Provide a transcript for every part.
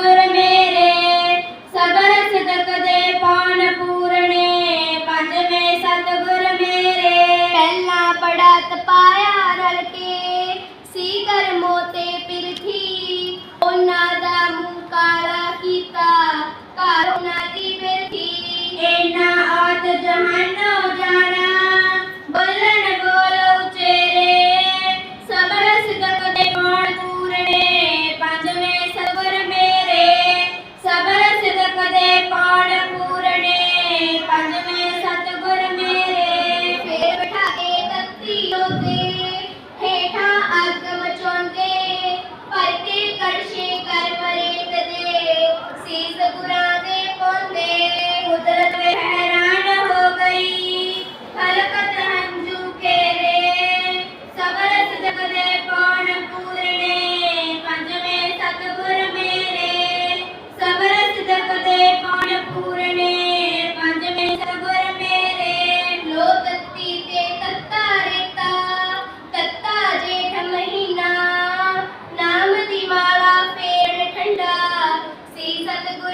ਮੇਰੇ ਮੇਰੇ ਸਬਰ ਦੇ ਪਾਨ ਪੰਜਵੇਂ ਪਹਿਲਾ ਸੀ ਕਰ ਮੋਤੇ ਪਿਰਥੀ ਉਹਨਾਂ ਦਾ ਮੂੰਹ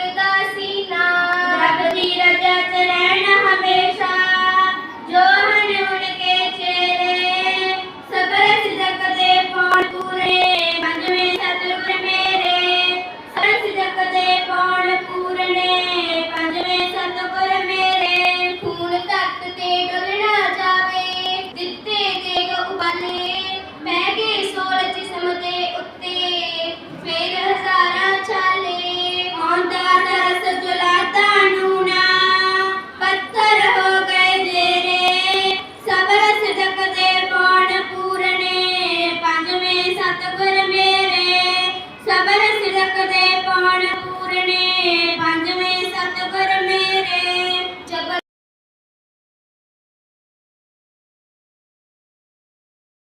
उदासीना रब दी रजा चरण हमेशा